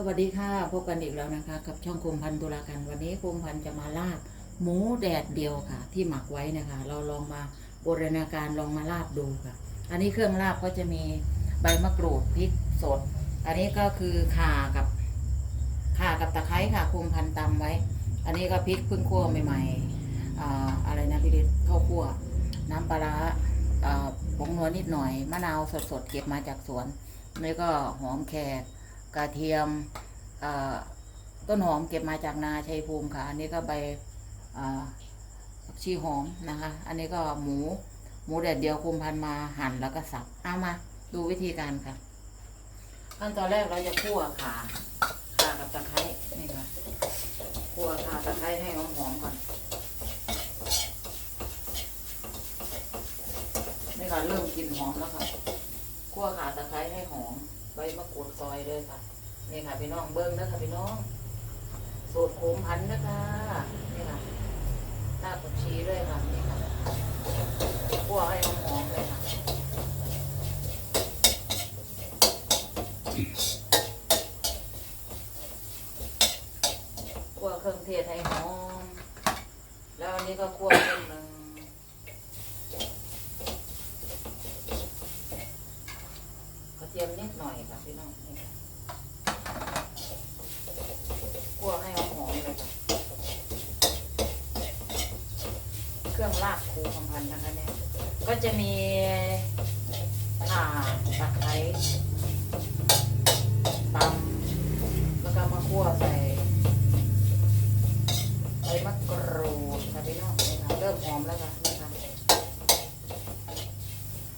สวัสดีค่ะพบกันอีกแล้วนะคะ กับช่องคมพันธุลากันวันนี้คมพันธุ์จะมาลาบหมูแดดเดียวค่ะ ที่หมักไว้นะคะ เราลองมาบูรณาการลองมาลาบดูค่ะ อันนี้เครื่องลาบก็จะมีใบมะกรูดพริกสด อันนี้ก็คือข่ากับข่ากับตะไคร้ค่ะคมพันธุ์ตำไว้ อันนี้ก็พริกพิ่งคั่วใหม่ๆอ่าอะไรนะพี่ฤทธิ์ข้าวคั่ว น้ำปลาร้าอ่าผงนัวนิดหน่อยมะนาวสดๆเก็บมาจากสวนนี่ก็หอมแขก กระเทียมต้นหอมเก็บมาจากนาชัยภูมิค่ะ อันนี้ก็ใบผักชีหอมนะคะ อันนี้ก็หมูหมูแดดเดียวคุมพันมาหั่นแล้วก็สับ เอามาดูวิธีการค่ะ ขั้นตอนแรกเราจะคั่วข่าข่ากับตะไคร้นี่ค่ะคั่วข่าตะไคร้ให้หอมๆก่อนนี่ค่ะเริ่มกลิ่นหอมแล้วค่ะคั่วข่าตะไคร้ให้หอม ใบมะกรูดซอยเลยค่ะนี่ค่ะพี่น้องเบิ้งนะค่ะพี่น้องสูตรโขมพันนะคะนี่ค่ะราผักชีด้วยค่ะนี่ค่ะคั่วให้หอมๆเลยค่ะคั่วเครื่องเทศให้หอมแล้วอันนี้ก็คั่วนิดนึง กระเทียมนิดหน่อยค่ะพี่น้องนี่ค่ะคั่วให้หอมๆเลยค่ะ เครื่องลาบคูคำพันธุ์นะคะเนี่ย ก็ จะมีข่าตะไคร้ตำแล้วก็มาคั่วใส่ใบมะกรูดค่ะพี่น้องนี่ค่ะเริ่มหอมแล้วค่ะนี่ค่ะ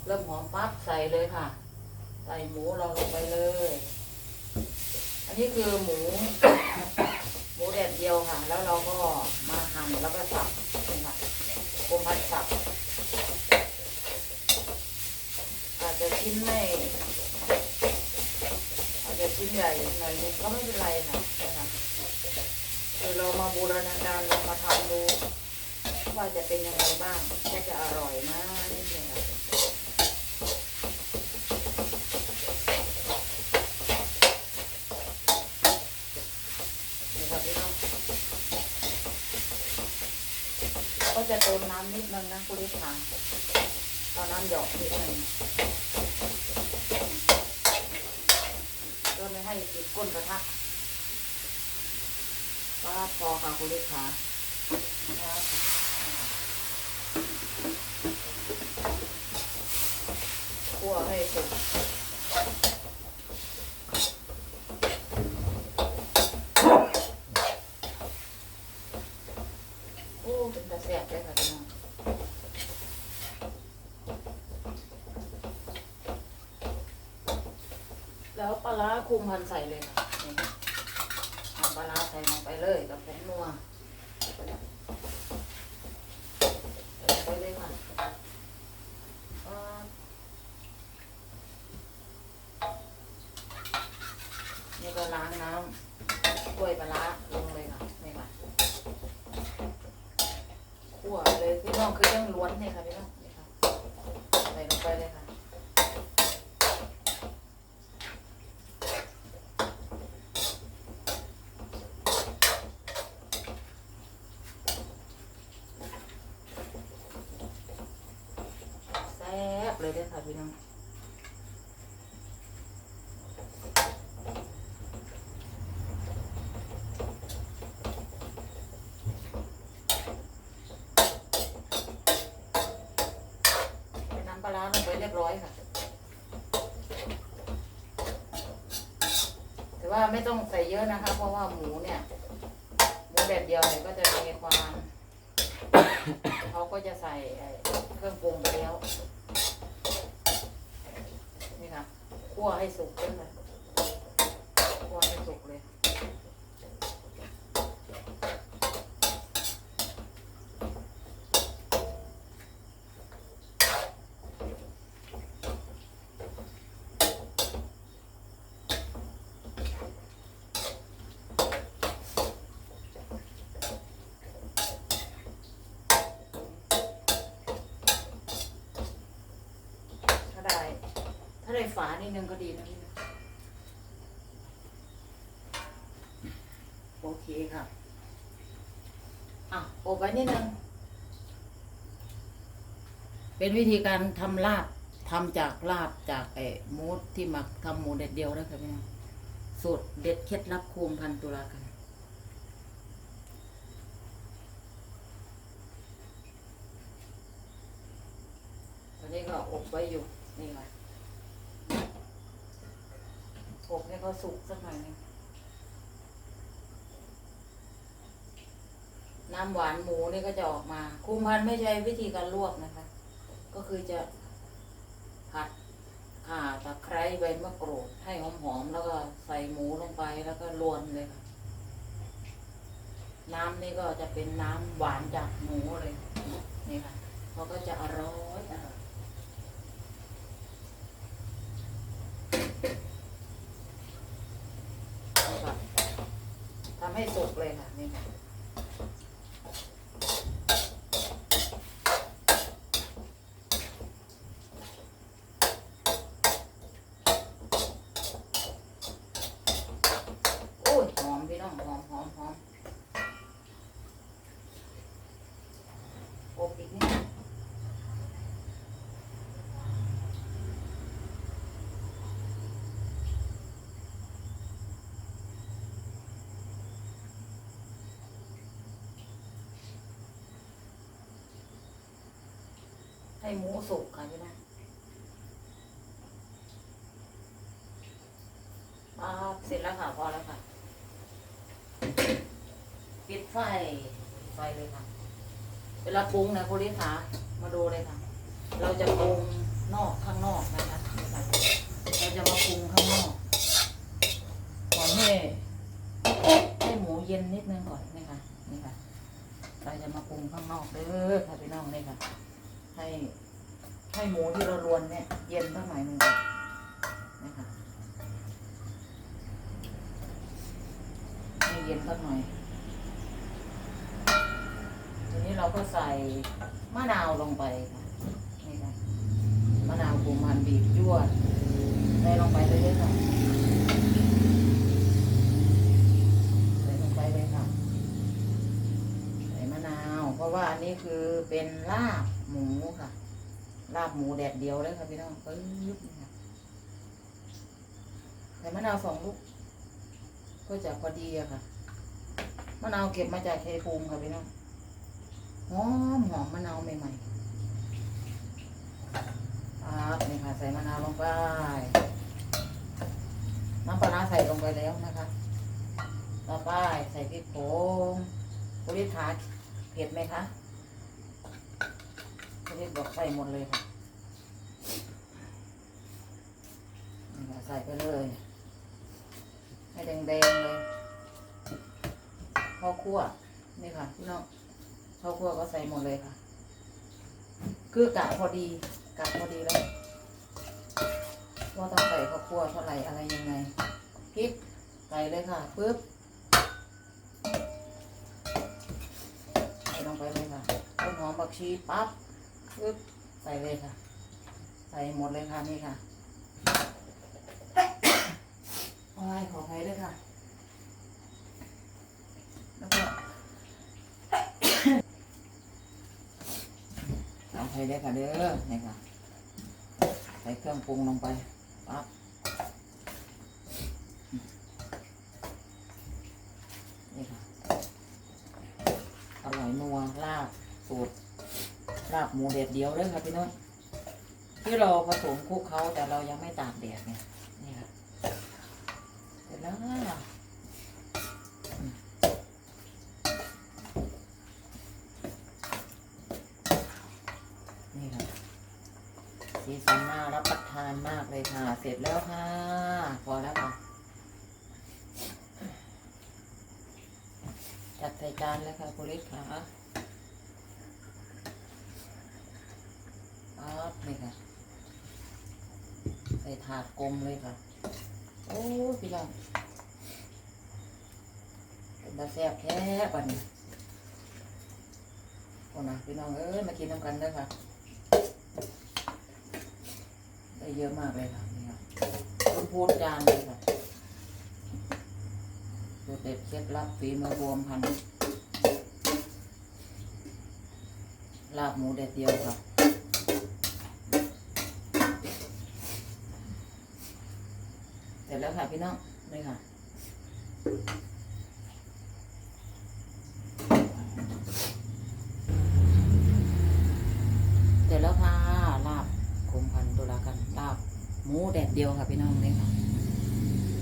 เริ่มหอมปั๊บใส่เลยค่ะ ใส่หมูเราลงไปเลย อันนี้คือหมู หมูแดดเดียวค่ะ แล้วเราก็มาหั่นแล้วก็สับนี่ค่ะกลมพัดสับ อาจจะ ชิ้นไม่อาจจะชิ้นใหญ่หน่อยนึงก็ไม่เป็นไรค่ะนะคะคือเรามาบูรณาการเรามาทำดูว่าจะเป็นยังไงบ้างแค่จะอร่อยมากนิดนึงค่ะนี่ครับพี่น้องก็จะเติมน้ำนิดนึงนะคุณลิศค่ะเอาน้ำหยอกนิดนึงเพื่อไม่ ให้ติดก้นกระทะว่าพอค่ะคุณลูกค้าครับคั่วให้สุก โอ้เป็นตาแสบเลยค่ะพี่น้องแล้วปลา ร้าคุมพันใส่เลยค่ะเอาปลาร้าใส่ลงไปเลยกับผงนัวใส่ไปเลยค่ะอ่านี่ก็ล้างน้ำกล้วยปลาร้าลงเลยค่ะนี่ค่ะขั่วเลยพี่น้องคือยังล้วนเนี่ยค่ะพี่น้องนี่ค่ะใส่ลงไปเลยค่ะแซ่บ เลยด้ค่ะพี่น้องน้ำปลาร้าลงไปเรียบร้อยค่ะ แต่ว่าไม่ต้องใส่เยอะนะคะ เพราะว่าหมูเนี่ยหมูแดดเดียวเนี่ยก็จะมีความ เขาก็จะใส่ไอ้เครื่องปรุงไปแล้ว นี่ค่ะ คั่วให้สุกด้วยค่ะคั่วให้สุกเลย ถ้า ได้ถ้าได้ฝานิดนึงก็ดีนะพี่นะโอเคค่ะอะอบไว้นิดนึงเป็นวิธีการทำลาบทำจากลาบจากไอ้มูที่หมักทำหมูเด็ดเดียวนะครับพี่น้องสูตรเด็ดเคล็ดลับโคมพันตุลากันตอนนี้ก็อบไว้อยู่นี่ค่ะ บให้เขาสุกสักหน่อยนึงน้ำหวานหมูนี่ก็จะออกมา คุมพันไม่ใช่วิธีการลวกนะคะ ก็คือจะผัดข่าตะไคร้ใบมะกรูดให้หอมๆแล้วก็ใส่หมูลงไปแล้วก็รวนเลยค่ะน้ำนี่ก็จะเป็นน้ำหวานจากหมูเลยนี่ค่ะเขาก็จะอร่อยอร่อยเอาค่ะทำ ให้สุกเลยค่ะนี่ค่ะโอ้ยหอมพี่น้องหอมหอมหอมอบอีกนิดนึง ให้หมูสุกค่ะพี่น้องอ่าเสร็จแล้วค่ะพอแล้วค่ะ ปิดไฟไฟเลยค่ะ เวลาปรุงนะคุณลิขา มาดูเลยค่ะ เราจะปรุงนอกข้างนอกนะคะนี่ค่ะเราจะมาปรุงข้างนอกก่อนให้ให้หมูเย็นนิดนึงก่อนนี่ค่ะนี่ค่ะ เราจะมาปรุงข้างนอกเด้อค่ะพี่น้องนี่ค่ะ ให้ให้หมูที่เรารวนเนี่ย เย็นสักหน่อยหนึ่งก่อนนี่ค่ะให้เย็นสักหน่อย ทีนี้เราก็ใส่มะนาวลงไปค่ะนี่ค่ะมะนาวปรุงมันบีบยั่วใส่ลงไปเลยเลยค่ะว่าอันนี้คือเป็นลาบหมูค่ะ ลาบหมูแดดเดียวเลยค่ะพี่น้องปึ๊บนี่ค่ะใส่มะนาวสองลูกก็จะพอดีอะค่ะมะนาวเก็บมาจากเทภูมิค่ะพี่น้องหอมหอมมะนาวใหม่ๆครับนี่ค่ะ ใส่มะนาวลงไปน้ำปลาร้าใส่ลงไปแล้วนะคะ ต่อไปใส่พริกโขงคุณลิทา เผ็ดไหมคะคุณลิทบอกใส่หมดเลยค่ะนี่ค่ะใส่ไปเลย ให้แดงๆเลยข้าวคั่วนี่ค่ะพี่น้องข้าวคั่วก็ใส่หมดเลยค่ะ คือกะพอดีกะพอดีแล้วว่าต้องใส่ข้าวคั่วเท่าไหร่อะไรยังไงพริกใส่เลยค่ะปึ๊บใส่ลง ไปเลยค่ะต้นหอมบักชีปั๊บปึ๊บใส่เลยค่ะ ใส่หมดเลยค่ะนี่ค่ะโอ้ยขออภัยด้วยค่ะ แล้วก็เอาไปได้ค่ะเด้อนี่ค่ะ ใส่เครื่องปรุงลงไปปั๊บ ลาบสูตรลาบหมูเด็ดเดียวเลยค่ะพี่น้องที่เราผสมคลุกเขาแต่เรายังไม่ตากแดดเนี่ยนี่ค่ะเสร็จแล้วค่ะนี่ค่ะสีสันน่ารับประทานมากเลยค่ะ เสร็จแล้วค่ะ พอแล้วค่ะจัดใส่จานแล้วค่ะคุณลิศค่ะปั๊บนี่ค่ะ ใส่ถาดกลมเลยค่ะ โอ้พี่น้องเป็นตาแซ่บแท้ปันนี้โอ้นะพี่น้องเอ้ยมากินน้ำกันเด้อค่ะ ได้เยอะมากเลยค่ะนี่ค่ะคุณพูดจานเลยค่ะรสูตรเด็ดเคล็ดลับฝีมือบวมพันลาบหมูแดดเดียวค่ะ เส ร็จแล้วค่ะพี่น้องนี่ค่ะเสร็จแล้วค่ะลาบคมพันตุลากันลาบหมูแดดเดียวค่ะพี่น้องนี่ค่ะ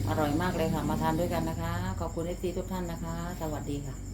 อร่อยมากเลยค่ะ มาทานด้วยกันนะคะ ขอบคุณเอฟซีทุกท่านนะคะ สวัสดีค่ะ